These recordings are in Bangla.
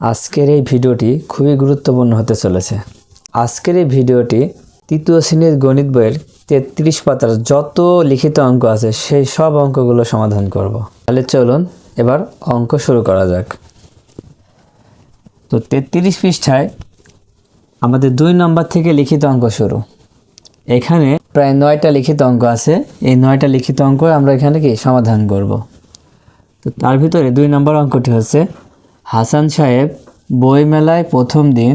আজকের এই ভিডিওটি খুবই গুরুত্বপূর্ণ হতে চলেছে। আজকের এই ভিডিওটি তৃতীয় শ্রেণির গণিত বইয়ের তেত্রিশ পাতার যত লিখিত অঙ্ক আছে, সেই সব অঙ্কগুলো সমাধান করব। তাহলে চলুন এবার অঙ্ক শুরু করা যাক। তো তেত্রিশ পৃষ্ঠায় আমাদের দুই নম্বর থেকে লিখিত অঙ্ক শুরু। এখানে প্রায় নয়টা লিখিত অঙ্ক আছে। এই নয়টা লিখিত অঙ্ক আমরা এখানে কি সমাধান করব? তো তার ভিতরে দুই নম্বর অঙ্কটি হচ্ছে হাসান সাহেব বই মেলায় প্রথম দিন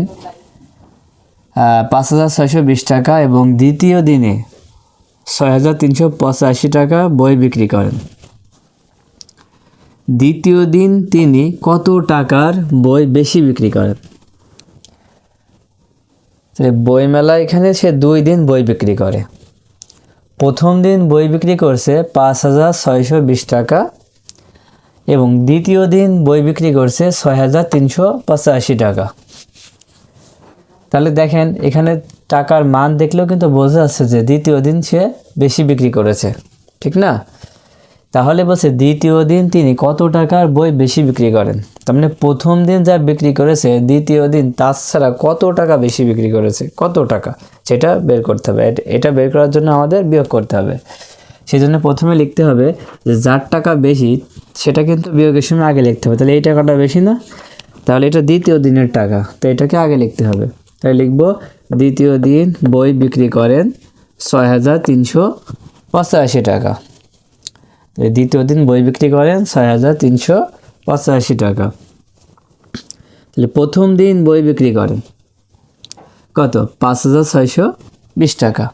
পাঁচ হাজার ছয়শো বিশ টাকা এবং দ্বিতীয় দিনে ছয় হাজার তিনশো পঁচাশি টাকা বই বিক্রি করেন। দ্বিতীয় দিন তিনি কত টাকার বই বেশি বিক্রি করেন? তাহলে বই মেলা এখানে সে দুই দিন বই বিক্রি করে। প্রথম দিন বই বিক্রি করছে পাঁচ হাজার ছয়শো বিশ টাকা এবং দ্বিতীয় দিন বই বিক্রি করছে ছয় হাজার তিনশো পঁচাশি টাকা। তাহলে দেখেন, এখানে টাকার মান দেখলেও কিন্তু বোঝা যাচ্ছে যে দ্বিতীয় দিন সে বেশি বিক্রি করেছে। ঠিক না? তাহলে বলছে, দ্বিতীয় দিন তিনি কত টাকার বই বেশি বিক্রি করেন? তার মানে প্রথম দিন যা বিক্রি করেছে, দ্বিতীয় দিন তাছাড়া কত টাকা বেশি বিক্রি করেছে? কত টাকা? সেটা বের করতে হবে। এটা বের করার জন্য আমাদের বিয়োগ করতে হবে। সেই জন্য প্রথমে লিখতে হবে যে, যার টাকা বেশি সেটা কিন্তু বিয়োগের সময় আগে লিখতে হবে। তাহলে এই টাকাটা বেশি না? তাহলে এটা দ্বিতীয় দিনের টাকা। তো এটাকে আগে লিখতে হবে। তাই লিখব, দ্বিতীয় দিন বই বিক্রি করেন ছয় হাজার তিনশো পঁচাশি টাকা। দ্বিতীয় দিন বই বিক্রি করেন ছয় হাজার তিনশো পঁচাশি টাকা। তাহলে প্রথম দিন বই বিক্রি করেন কত? পাঁচ হাজার ছয়শো বিশ টাকা।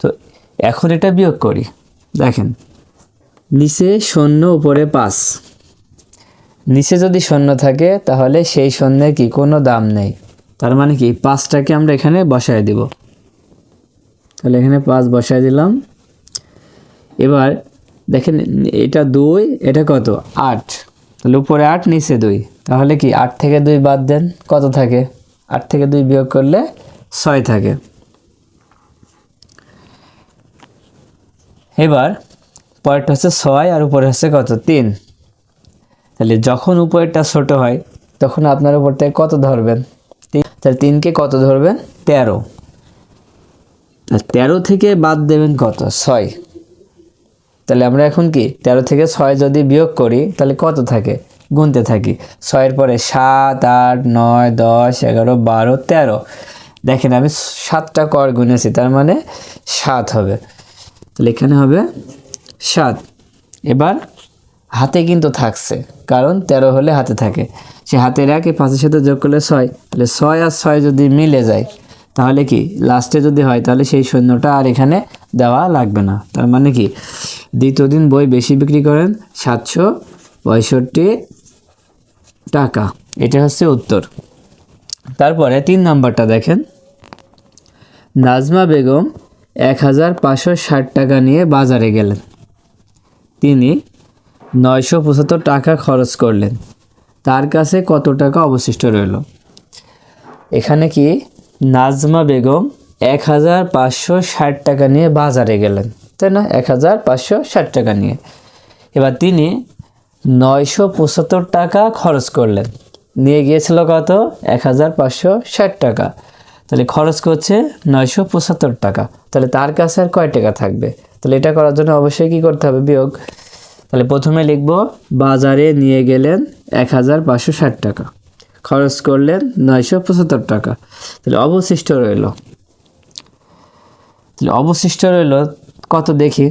তো এখন এটা বিয়োগ করি। দেখেন নিচে শূন্য উপরে পাঁচ। নিচে যদি শূন্য থাকে তাহলে সেই শূন্যের কি? কোনো দাম নেই। তার মানে কি? পাঁচটাকে আমরা এখানে বসায় দিব। তাহলে এখানে পাঁচ বসায় দিলাম। এবার দেখেন এটা দুই এটা কত? আট। তাহলে উপরে আট নিচে দুই। তাহলে কি? আট থেকে দুই বাদ দেন কত থাকে? আট থেকে দুই বিয়োগ করলে ছয় থাকে। এবার পরেরটা হচ্ছে ছয় আর উপরে হচ্ছে কত? তিন। তাহলে যখন উপরেরটা ছোট হয়, তখন আপনার উপর থেকে কত ধরবেন? তাহলে তিনকে কত ধরবেন? তেরো। তেরো থেকে বাদ দেবেন কত? ছয়। তাহলে আমরা এখন কি? তেরো থেকে ছয় যদি বিয়োগ করি, তাহলে কত থাকে? গুনতে থাকি। ছয়ের পরে সাত, আট, নয়, দশ, এগারো, বারো, তেরো। দেখেন আমি সাতটা কর গুনেছি, তার মানে সাত হবে। তাহলে এখানে হবে সাত। এবার হাতে কিন্তু থাকছে, কারণ তেরো হলে হাতে থাকে। সে হাতের একে পাঁচের সাথে যোগ করলে ছয়, তাহলে ছয় আর ছয় যদি মিলে যায়, তাহলে কি? লাস্টে যদি হয়, তাহলে সেই শূন্যটা আর এখানে দেওয়া লাগবে না। তার মানে কি? দ্বিতীয় দিন বই বেশি বিক্রি করেন, সাতশো পঁয়ষট্টি টাকা। এটা হচ্ছে উত্তর। তারপরে তিন নম্বরটা দেখেন। নাজমা বেগম এক হাজার পাঁচশো ষাট টাকা নিয়ে বাজারে গেলেন। তিনি নয়শো পঁচাত্তর টাকা খরচ করলেন। তার কাছে কত টাকা অবশিষ্ট রইল? এখানে কি নাজমা বেগম এক হাজার পাঁচশো ষাট টাকা নিয়ে বাজারে গেলেন, তাই না? এক হাজার পাঁচশো ষাট টাকা নিয়ে। এবার তিনি নয়শো পঁচাত্তর টাকা খরচ করলেন। নিয়ে গিয়েছিল কত? এক হাজার পাঁচশো ষাট টাকা। তাহলে খরচ করছে নয়শো পঁচাত্তর টাকা। তাহলে তার কাছে আর কয় টাকা থাকবে? তাহলে এটা করার জন্য অবশ্যই কী করতে হবে? বিয়োগ। তাহলে প্রথমে লিখব, বাজারে নিয়ে গেলেন এক হাজার পাঁচশো ষাট টাকা। খরচ করলেন নয়শো পঁচাত্তর টাকা। তাহলে অবশিষ্ট রইল। তাহলে অবশিষ্ট রইল কত দেখি?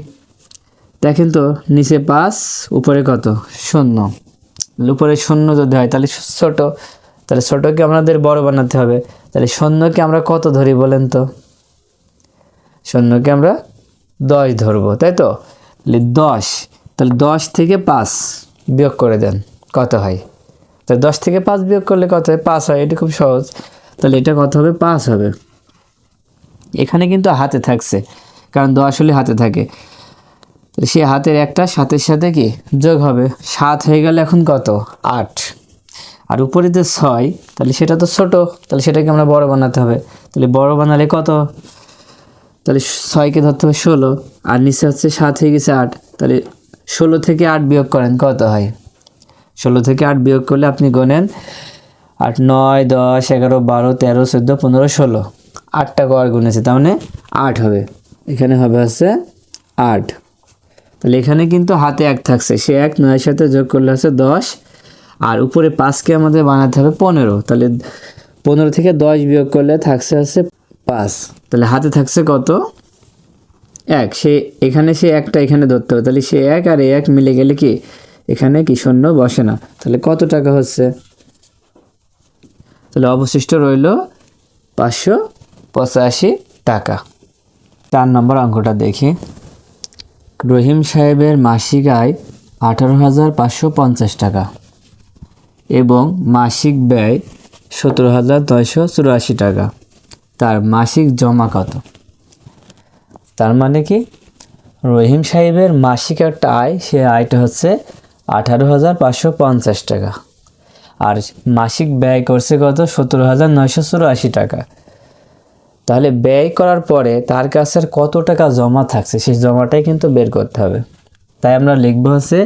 দেখেন তো, নিচে পাঁচ, উপরে কত? শূন্য। উপরে শূন্য যদি হয়, তাহলে ছোট। তাহলে ছোটকে আমাদের বড় বানাতে হবে। তাহলে শূন্যকে আমরা কত ধরি বলেন তো? শূন্যকে আমরা দশ ধরবো, তাই তো? দশ, তাহলে দশ থেকে পাঁচ বিয়োগ করে দেন, কত হয়? তাহলে দশ থেকে পাঁচ বিয়োগ করলে কত হয়? পাঁচ হয়, এটা খুব সহজ। তাহলে এটা কত হবে? পাঁচ হবে। এখানে কিন্তু হাতে থাকছে, কারণ দশ হলে হাতে থাকে। সে হাতের একটা সাতের সাথে কি? যোগ হবে। সাত হয়ে গেলে এখন কত? আট। আর উপরে যে ছয়, তাহলে সেটা তো ছোট, তাহলে সেটাকে আমরা বড় বানাতে হবে। তাহলে বড় বানালে কত? তাহলে ছয়কে ধরতে হবে ষোলো, আর নিচে হচ্ছে সাত হয়ে গেছে আট। তাহলে ষোলো থেকে আট বিয়োগ করেন, কত হয়? ষোলো থেকে আট বিয়োগ করলে আপনি গোনেন আট, নয়, দশ, এগারো, বারো, তেরো, চোদ্দ, পনেরো, ষোলো। আটটা গড় গুনেছে তার মানে আট হবে। এখানে হবে হচ্ছে আট। তাহলে এখানে কিন্তু হাতে এক থাকছে, সে এক, নয়ের সাথে যোগ করলে হচ্ছে দশ, আর উপরে পাঁচকে আমাদের বানাতে হবে পনেরো। তাহলে পনেরো থেকে দশ বিয়োগ করলে থাকছে হচ্ছে পাঁচ। তাহলে হাতে থাকছে কত? এক। সে এখানে সে একটা এখানে ধরতে হবে। তাহলে সে এক আর এক মিলে গেলে কি? এখানে কি শূন্য বসে না। তাহলে কত টাকা হচ্ছে? তাহলে অবশিষ্ট রইল পাঁচশো পঁচাশি টাকা। চার নম্বর অঙ্কটা দেখি। রহিম সাহেবের মাসিক আয় আঠারো হাজার পাঁচশো পঞ্চাশ টাকা এবং মাসিক ব্যয় সতেরো হাজার নয়শো চুরাশি টাকা। তার মাসিক জমা কত? তার মানে কি? রহিম সাহেবের মাসিক একটা আয়, সে আয়টা হচ্ছে আঠারো হাজার পাঁচশো পঞ্চাশ টাকা। আর মাসিক ব্যয় করছে কত? সতেরো হাজার নয়শো চুরাশি টাকা। তাহলে ব্যয় করার পরে তার কাছে কত টাকা জমা থাকছে? সেই জমাটাই কিন্তু বের করতে হবে। তাই আমরা লিখব হচ্ছে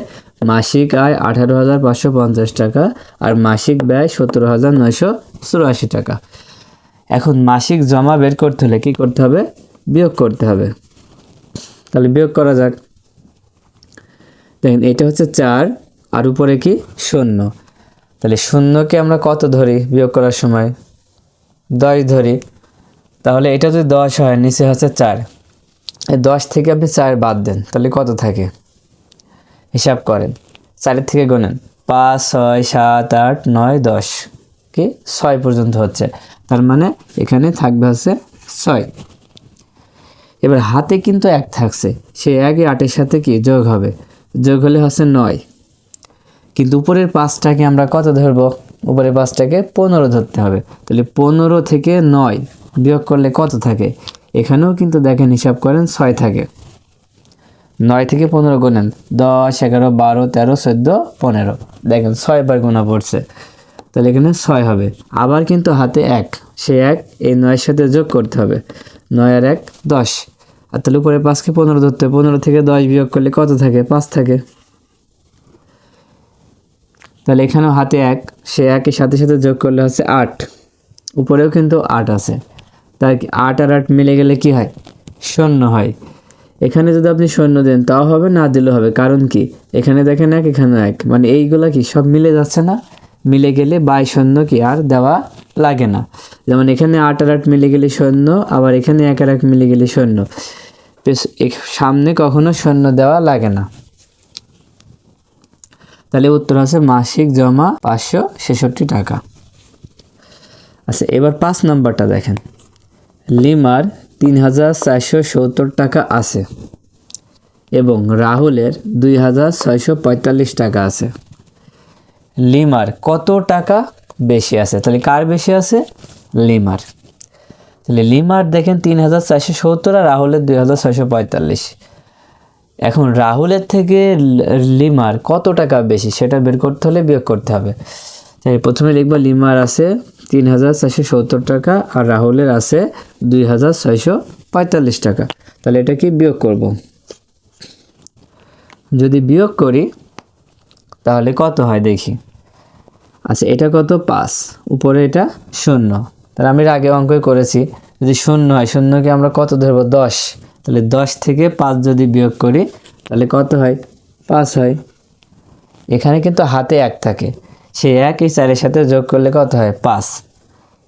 মাসিক আয় আঠারো হাজার পাঁচশো পঞ্চাশ টাকা আর মাসিক ব্যয় সতেরো হাজার নয়শো চুরাশি টাকা। এখন মাসিক জমা বের করতে হলে কী করতে হবে? বিয়োগ করতে হবে। তাহলে বিয়োগ করা যাক। দেখেন, এটা হচ্ছে চার, আর উপরে কি? শূন্য। তাহলে শূন্যকে আমরা কত ধরি বিয়োগ করার সময়? দশ ধরি। তাহলে এটা যদি দশ হয়, নিচে হচ্ছে চার। এই দশ থেকে আপনি চার বাদ দেন, তাহলে কত থাকে? হিসাব করেন। চারের থেকে গোনেন পাঁচ, ছয়, সাত, আট, নয়, দশ। কি? ছয় পর্যন্ত হচ্ছে। তার মানে এখানে থাকবে হচ্ছে ছয়। এবার হাতে কিন্তু এক থাকছে, সে একই আটের সাথে কি যোগ হবে? যোগ হলে হচ্ছে নয়। কিন্তু উপরের পাঁচটাকে আমরা কত ধরবো? উপরের পাঁচটাকে পনেরো ধরতে হবে। তাহলে পনেরো থেকে নয় বিয়োগ করলে কত থাকে? এখানেও কিন্তু দেখেন হিসাব করেন ছয় থাকে। নয় থেকে পনেরো গোনেন দশ, এগারো, বারো, তেরো, চোদ্দ, পনেরো। দেখেন ছয়বার গোনা পড়ছে। তাহলে এখানে ছয় হবে। আবার কিন্তু হাতে এক, সে এক, এই নয়ের সাথে যোগ করতে হবে। নয় আর এক, দশ। আর তাহলে উপরে পাঁচকে পনেরো ধরতে পনেরো থেকে দশ বিয়োগ করলে কত থাকে? পাঁচ থাকে। তাহলে এখানেও হাতে এক, সে একের সাথে সাথে যোগ করলে হচ্ছে আট। উপরেও কিন্তু আট আছে। কি, আট আর আট মিলে গেলে কি হয়? শূন্য হয়। এখানে যদি আপনি শূন্য দেন, তাও হবে না দিলেও হবে। কারণ কি? এখানে দেখেন এক এখানে এক। মানে এইগুলা কি, সব মিলে যাচ্ছে না? মিলে গেলে বাই শূন্য কি আর দেওয়া লাগে না। যেমন এখানে আট আর আট মিলে গেলে শূন্য আবার এখানে এক আর এক মিলে গেলে শূন্য সামনে কখনো শূন্য দেওয়া লাগে না। তাহলে উত্তর আছে মাসিক জমা পাঁচশো ছেষট্টি টাকা। আচ্ছা এবার পাঁচ নাম্বারটা দেখেন। লিমার তিন হাজার চারশো সত্তর টাকা আছে এবং রাহুলের দুই হাজার ছয়শো পঁয়তাল্লিশ টাকা আছে। লিমার কত টাকা বেশি আছে? তাহলে কার বেশি আছে? লিমার। তাহলে লিমার দেখেন তিন হাজার চারশো সত্তর আর রাহুলের দুই হাজার ছয়শো পঁয়তাল্লিশ। এখন রাহুলের থেকে লিমার কত টাকা বেশি সেটা বের করতে হলে বিয়োগ করতে হবে। তাই প্রথমে লিখব লিমার আছে তিন হাজার চারশো সত্তর টাকা আর রাহুলের আছে দুই হাজার ছয়শো পঁয়তাল্লিশ টাকা। তাহলে এটা কি বিয়োগ করব? যদি বিয়োগ করি, তাহলে কত হয় দেখি। আচ্ছা এটা কত? পাঁচ। উপরে এটা শূন্য। তাহলে আমি আগে অঙ্কই করেছি। যদি শূন্য হয়, শূন্যকে আমরা কত ধরবো? দশ। তাহলে দশ থেকে পাঁচ যদি বিয়োগ করি, তাহলে কত হয়? পাঁচ হয়। এখানে কিন্তু হাতে এক থাকে। সে এক এই চারের সাথে যোগ করলে কত হয়? পাঁচ।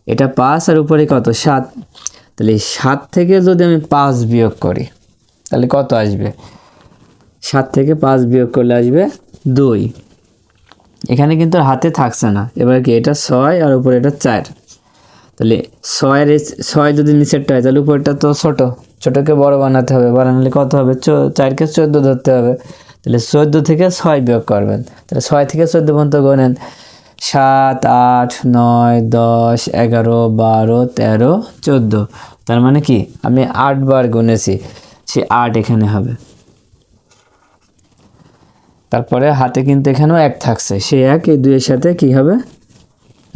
এটা পাঁচ আর উপরে কত? সাত। তাহলে সাত থেকে যদি আমি পাঁচ বিয়োগ করি, তাহলে কত আসবে? সাত থেকে পাঁচ বিয়োগ করলে আসবে দুই। এখানে কিন্তু হাতে থাকছে না। এবার কি এটা ছয় আর উপরে এটা চার। তাহলে ছয়ের ছয় যদি নিচেরটা হয়, তাহলে উপরটা তো ছোট। ছোটকে বড় বানাতে হবে। বানালে কত হবে? চারকে চোদ্দ ধরতে হবে। তাহলে চোদ্দ থেকে ছয় বিয়োগ করবেন। তাহলে ছয় থেকে চোদ্দ পর্যন্ত গোনেন। সাত, আট, নয়, দশ, এগারো, বারো, তেরো, চোদ্দ। তার মানে কি? আমি আটবার গুনেছি। সে আট এখানে হবে। তারপরে হাতে কিন্তু এখানেও এক থাকছে। সেই এক, এই দুইয়ের সাথে কি হবে?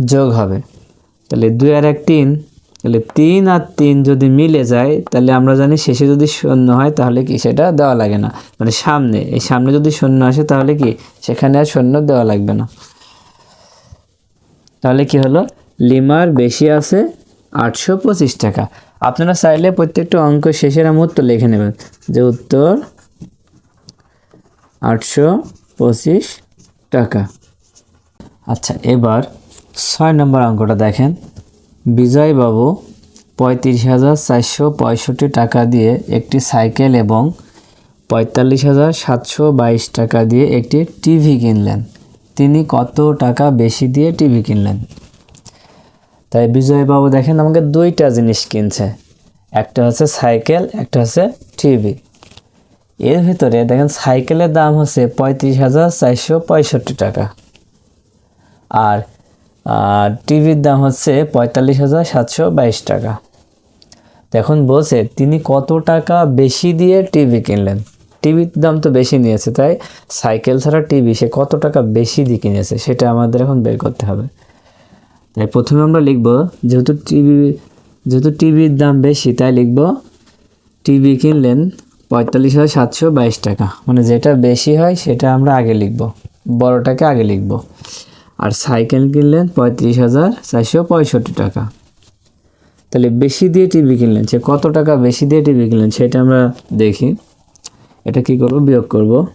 যোগ হবে। তাহলে দুই আর এক তিন। তাহলে তিন আর তিন যদি মিলে যায়, তাহলে আমরা জানি শেষে যদি শূন্য হয়, তাহলে কি সেটা দেওয়া লাগে না। মানে সামনে, এই সামনে যদি শূন্য আসে, তাহলে কি সেখানে আর শূন্য দেওয়া লাগবে না। তাহলে কি হলো? লিমার বেশি আছে আটশো পঁচিশ টাকা। আপনারা চাইলে প্রত্যেকটা অঙ্ক শেষের আমি উত্তর লিখে নেবেন। যে উত্তর আটশো পঁচিশ টাকা। আচ্ছা এবার ছয় নম্বর অঙ্কটা দেখেন। বিজয়বাবু পঁয়ত্রিশ হাজার চারশো পঁয়ষট্টি টাকা দিয়ে একটি সাইকেল এবং পঁয়তাল্লিশ হাজার সাতশো বাইশ টাকা দিয়ে একটি টিভি কিনলেন। তিনি কত টাকা বেশি দিয়ে টিভি কিনলেন? তাই বিজয়বাবু দেখেন আমাকে দুইটা জিনিস কিনছে। একটা হচ্ছে সাইকেল, একটা হচ্ছে টিভি। এর ভিতরে দেখেন সাইকেলের দাম হচ্ছে পঁয়ত্রিশ হাজার চারশো পঁয়ষট্টি টাকা। আর টিভির দাম হচ্ছে পঁয়তাল্লিশ হাজার সাতশো বাইশ টাকা। এখন বলছে, তিনি কত টাকা বেশি দিয়ে টিভি কিনলেন? টিভির দাম তো বেশি নিয়েছে, তাই সাইকেল ছাড়া টিভি সে কত টাকা বেশি দিয়ে কিনেছে সেটা আমাদের এখন বের করতে হবে। তাই প্রথমে আমরা লিখব, যেহেতু টিভি, যেহেতু টিভির দাম বেশি, তাই লিখব, টিভি কিনলেন পঁয়তাল্লিশ হাজার সাতশো বাইশ টাকা। মানে যেটা বেশি হয় সেটা আমরা আগে লিখব। বড়টাকে আগে লিখব। আর সাইকেল কিনলেন পঁয়ত্রিশ হাজার চারশো পঁয়ষট্টি টাকা। তাহলে বেশি দিয়ে টিভি কিনলেন, সে কত টাকা বেশি দিয়ে টিভি কিনলেন সেটা আমরা দেখি। এটা কি করব? বিয়োগ করব।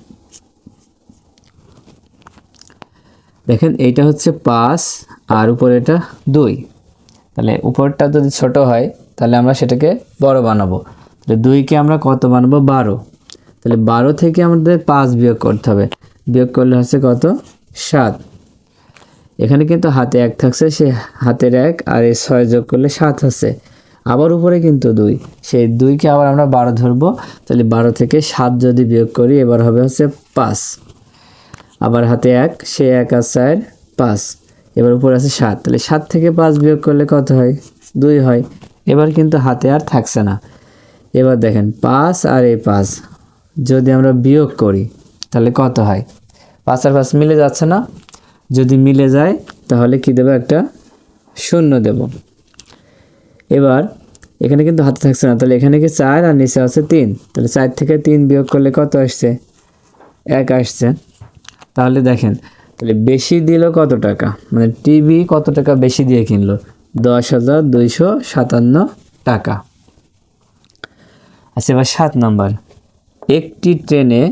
দেখেন এইটা হচ্ছে পাঁচ আর উপরে এটা দুই। তাহলে উপরটা যদি ছোট হয়, তাহলে আমরা সেটাকে বড় বানাবো। তাহলে দুইকে আমরা কত বানাবো? বারো। তাহলে বারো থেকে আমাদের পাঁচ বিয়োগ করতে হবে। বিয়োগ করলে হচ্ছে কত? সাত। এখানে কিন্তু হাতে এক থাকছে, সে হাতের এক আর এই ছয় যোগ করলে সাত আছে। আবার উপরে কিন্তু দুই। সেই দুইকে আবার আমরা বারো ধরবো। তাহলে বারো থেকে সাত যদি বিয়োগ করি, এবার হবে হচ্ছে পাঁচ। আবার হাতে এক, সে এক আর চার, পাঁচ। এবার উপরে আছে সাত। তাহলে সাত থেকে পাঁচ বিয়োগ করলে কত হয়? দুই হয়। এবার কিন্তু হাতে আর থাকছে না। এবার দেখেন, পাঁচ আর এই পাঁচ। যদি আমরা বিয়োগ করি, তাহলে কত হয়? পাঁচ আর পাঁচ মিলে যাচ্ছে না। যদি মিলে যায়, তাহলে কি দেবো? একটা শূন্য দেব। এবার, এখানে কিন্তু হাতে থাকছে না। তাহলে এখানে কি চার আর নিচে আছে তিন। তাহলে চার থেকে তিন বিয়োগ করলে কত আসছে? এক আসছে। তাহলে দেখেন, তাহলে বেশি দিল কত টাকা? মানে টিভি কত টাকা বেশি দিয়ে কিনলো? দশ হাজার দুইশো সাতান্ন টাকা। আচ্ছা এবার সাত নাম্বার। একটি ট্রেনে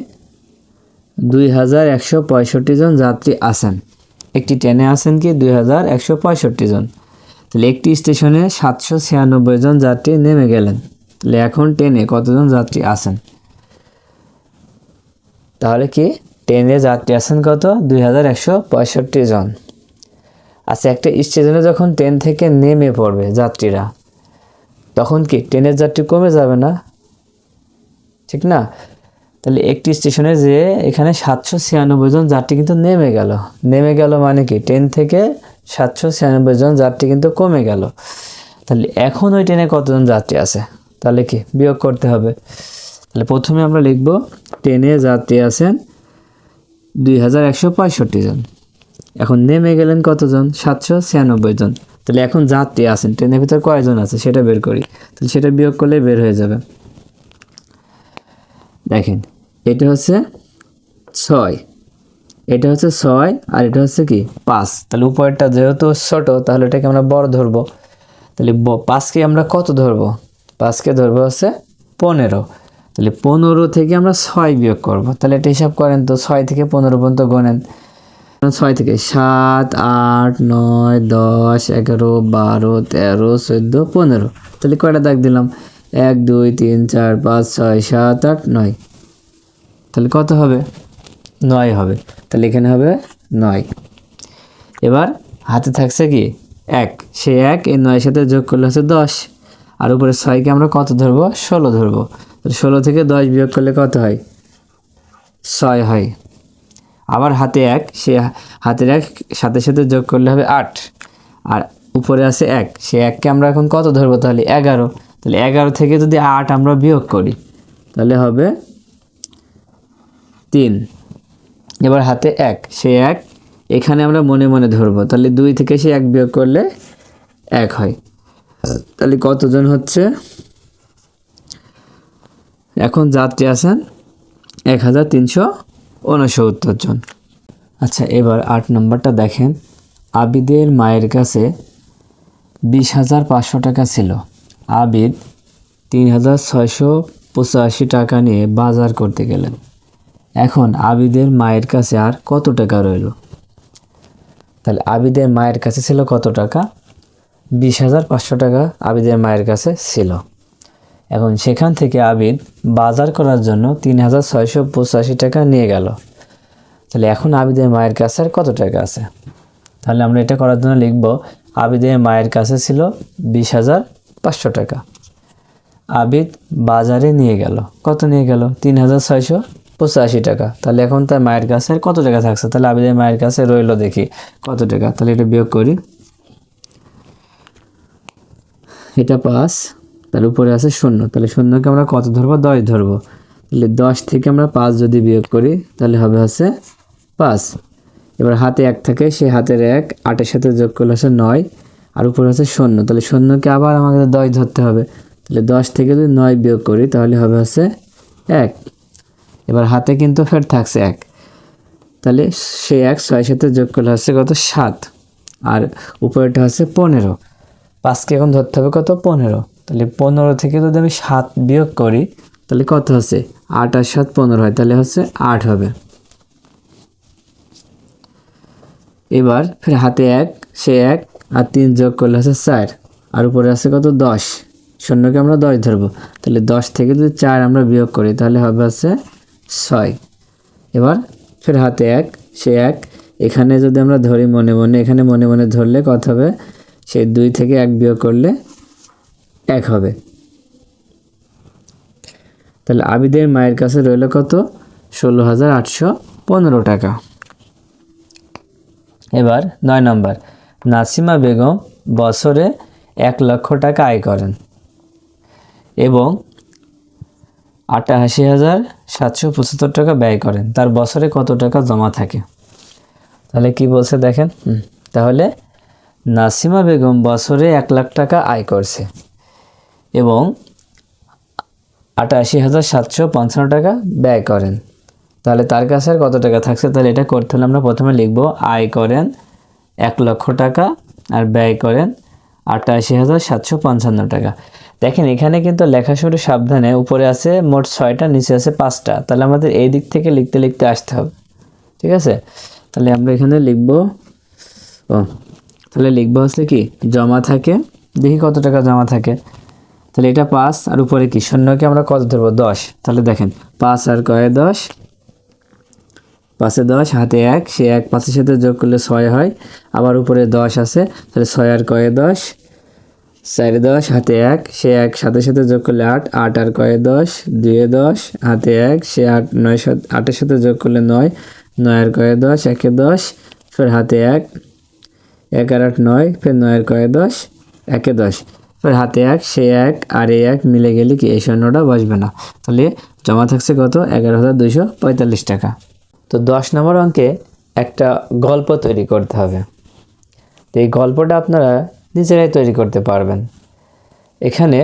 দুই হাজার একশো পঁয়ষট্টি জন যাত্রী আছেন। একটি ট্রেনে আছেন কি? দুই হাজার একশো পঁয়ষট্টি জন। তাহলে একটি স্টেশনে সাতশো ছিয়ানব্বই জন যাত্রী নেমে গেলেন। তাহলে এখন ট্রেনে কতজন যাত্রী আছেন? তাহলে কি? ট্রেনে যাত্রী আছেন কত? দুই হাজার একশো পঁয়ষট্টি জন। আচ্ছা একটা স্টেশনে যখন ট্রেন থেকে নেমে পড়বে যাত্রীরা, তখন কি ট্রেনের যাত্রী কমে যাবে না? ঠিক না? তাহলে একটি স্টেশনে যে এখানে সাতশো ছিয়ানব্বই জন যাত্রী কিন্তু নেমে গেল। নেমে গেল মানে কি? ট্রেন থেকে সাতশো ছিয়ানব্বই জন যাত্রী কিন্তু কমে গেল। তাহলে এখন ওই ট্রেনে কতজন যাত্রী আছে? তাহলে কি? বিয়োগ করতে হবে। তাহলে প্রথমে আমরা লিখব, ট্রেনে যাত্রী আছেন দুই হাজার একশো পঁয়ষট্টি জন। এখন নেমে গেলেন কতজন? সাতশো ছিয়ানব্বই জন। তাহলে এখন যাত্রী আছেন। ট্রেনের ভিতর কয়জন আছে? সেটা বের করি। তাহলে সেটা বিয়োগ করলে বের হয়ে যাবে। দেখেন, এটা হচ্ছে ছয়। এটা হচ্ছে ছয় আর এটা হচ্ছে কি? পাঁচ। তাহলে উপরেরটা যেহেতু ছোট, তাহলে এটাকে আমরা বড় ধরবো। তাহলে পাঁচকে আমরা কত ধরবো? পাঁচকে ধরবো হচ্ছে পনেরো। তাহলে পনেরো থেকে আমরা ছয় বিয়োগ করব। তাহলে এটা হিসাব করেন তো, ছয় থেকে পনেরো পর্যন্ত গণেন। ছয় থেকে সাত, আট, নয়, দশ, এগারো, বারো, তেরো, চোদ্দ, পনেরো। তাহলে কয়টা দাগ দিলাম? এক, দুই, তিন, চার, পাঁচ, ছয়, সাত, আট, নয়। তাহলে কত হবে? নয় হবে। তাহলে এখানে হবে নয়। এবার হাতে থাকছে কি? এক। সে এক, এই নয়ের সাথে যোগ করলে হচ্ছে দশ। আর উপরে ছয়কে আমরা কত ধরবো? ষোলো ধরবো। ষোলো থেকে দশ বিয়োগ করলে কত হয়? ছয় হয়। আবার হাতে এক, সে হাতের এক সাথে সাথে যোগ করলে হবে আট। আর উপরে আছে এক। সে এককে আমরা এখন কত ধরবো? তাহলে এগারো। তাহলে এগারো থেকে যদি আট আমরা বিয়োগ করি, তাহলে হবে তিন। এবার হাতে এক, সে এক, এখানে আমরা মনে মনে ধরবো, তাহলে দুই থেকে সে এক বিয়োগ করলে এক হয়। তাহলে কতজন হচ্ছে? এখন যাত্রী আছেন এক হাজার তিনশো উনসত্তর জন। আচ্ছা এবার আট নম্বরটা দেখেন। আবিদের মায়ের কাছে বিশ হাজার পাঁচশো টাকা ছিল। আবিদ তিন হাজার ছয়শো পঁচাশি টাকা নিয়ে বাজার করতে গেলেন। এখন আবিদের মায়ের কাছে আর কত টাকা রইল? তাহলে আবিদের মায়ের কাছে ছিল কত টাকা? বিশ হাজার পাঁচশো টাকা আবিদের মায়ের কাছে ছিল। এখন সেখান থেকে আবিদ বাজার করার জন্য তিন হাজার ছয়শো পঁচাশি টাকা নিয়ে গেল। তাহলে এখন আবিদের মায়ের কাছে আর কত টাকা আছে? তাহলে আমরা এটা করার জন্য লিখব, আবিদের মায়ের কাছে ছিল বিশ হাজার পাঁচশো টাকা। আবিদ বাজারে নিয়ে গেল। কত নিয়ে গেল? তিন হাজার ছয়শো পঁচাশি টাকা। তাহলে এখন তার মায়ের কাছে আর কত টাকা থাকছে? তাহলে আবিদের মায়ের কাছে রইল দেখি কত টাকা। তাহলে এটা বিয়োগ করি। এটা পাঁচ তার উপরে আছে শূন্য। তাহলে শূন্যকে আমরা কত ধরবো? দশ ধরবো। তাহলে দশ থেকে আমরা পাঁচ যদি বিয়োগ করি, তাহলে হবে হচ্ছে পাঁচ। এবার হাতে এক থাকে সেই হাতের এক, আটের সাথে যোগ করলে হচ্ছে নয়। আর উপরে হচ্ছে শূন্য। তাহলে শূন্যকে আবার আমাকে দশ ধরতে হবে। তাহলে দশ থেকে যদি নয় বিয়োগ করি, তাহলে হবে হচ্ছে এক। এবার হাতে কিন্তু ফের থাকছে এক। তাহলে সে এক ছয়ের সাথে যোগ করলে হচ্ছে কত? সাত। আর উপরেটা হচ্ছে পনেরো। পাঁচকে এখন ধরতে হবে কত? পনেরো। তাহলে পনেরো থেকে যদি আমি সাত বিয়োগ করি, তাহলে কত হচ্ছে? আট আর সাত, পনেরো হয়। তাহলে হচ্ছে আট হবে। এবার ফের হাতে এক, সে এক আর তিন যোগ করলে হচ্ছে চার। আর উপরে আছে কত? দশ। শূন্যকে আমরা দশ ধরবো। তাহলে দশ থেকে যদি চার আমরা বিয়োগ করি, তাহলে হবে হচ্ছে ছয়। এবার ফের হাতে এক, সে এক। এখানে যদি আমরা ধরি মনে মনে, এখানে মনে মনে ধরলে কত হবে? সেই দুই থেকে এক বিয়োগ করলে এক হবে। তাহলে আবিদের মায়ের কাছে রইল কত? ষোলো হাজার আটশো পনেরো টাকা। এবার নয় নম্বর। নাসিমা বেগম বছরে এক লক্ষ টাকা আয় করেন এবং আটাশি হাজার সাতশো পঁচাত্তর টাকা ব্যয় করেন। তার বছরে কত টাকা জমা থাকে? তাহলে কি বলছে দেখেন? তাহলে নাসিমা বেগম বছরে এক লাখ টাকা আয় করছে এবং আটাশি হাজার সাতশো পঞ্চান্ন টাকা ব্যয় করেন। তাহলে তার কাছে আর কত টাকা থাকছে? তাহলে এটা করতে হলে আমরা প্রথমে লিখব, আয় করেন এক লক্ষ টাকা আর ব্যয় করেন আটাশি হাজার সাতশো পঞ্চান্ন টাকা। দেখেন, এখানে কিন্তু লেখা শুরু সাবধানে, উপরে আছে মোট ছয়টা, নিচে আছে পাঁচটা। তাহলে আমাদের এই দিক থেকে লিখতে লিখতে আসতে হবে। ঠিক আছে? তাহলে আমরা এখানে লিখব, ও, তাহলে লিখব হচ্ছে কি, জমা থাকে। দেখি কত টাকা জমা থাকে। তাহলে এটা পাঁচ আর উপরে কি? শূন্যকে আমরা কত ধরবো? দশ। তাহলে দেখেন, পাঁচ আর কয়ে দশ পাঁচে দশ, হাতে এক, সে এক পাঁচের সাথে যোগ করলে ছয় হয়। আবার উপরে দশ আছে, তাহলে ছয় আর কয়ে দশ, চারে দশ, হাতে এক, সে এক সাথে সাথে যোগ করলে আট আট আর কয়ে দশ, দুয়ে দশ, হাতে এক, সে আট, নয় সাত, আটের সাথে যোগ করলে নয় নয় আর কয়ে দশ, একে দশ, ফের হাতে এক এক আর আট নয়, ফের নয় আর কয়ে দশ, একে দশ, ফের হাতে এক, সে এক আর এ এক মিলে গেলে কি এই শূন্যটা বসবে না? তাহলে জমা থাকছে কত? এগারো হাজার দুশো পঁয়তাল্লিশ টাকা। তো দশ নম্বর অঙ্কে একটা গল্প তৈরি করতে হবে। তো এই গল্পটা আপনারা নিজেরাই তৈরি করতে পারবেন। এখানে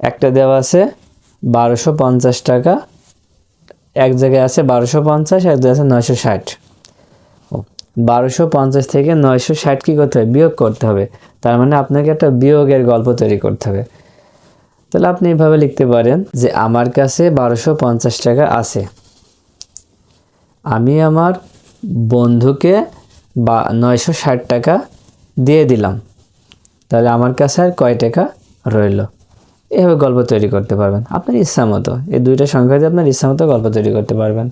একটা দেওয়া আছে বারোশো পঞ্চাশ টাকা, এক জায়গায় আছে বারোশো পঞ্চাশ, এক জায়গায় আছে নয়শো ষাট। বারোশো পঞ্চাশ থেকে নয়শো ষাট কী করতে হবে? বিয়োগ করতে হবে। তার মানে আপনাকে একটা বিয়োগের গল্প তৈরি করতে হবে। তাহলে আপনি এভাবে লিখতে পারেন যে আমার কাছে বারোশো পঞ্চাশ টাকা আছে। আমি আমার বন্ধুকে বা নয়শো ষাট টাকা দিয়ে দিলাম। তাহলে আমার কাছে আর কয় টাকা রইল? এভাবে গল্প তৈরি করতে পারবেন। আপনার ইচ্ছা মতো। এই দুইটা সংখ্যা দিয়ে আপনার ইচ্ছা মতো গল্প তৈরি করতে পারবেন।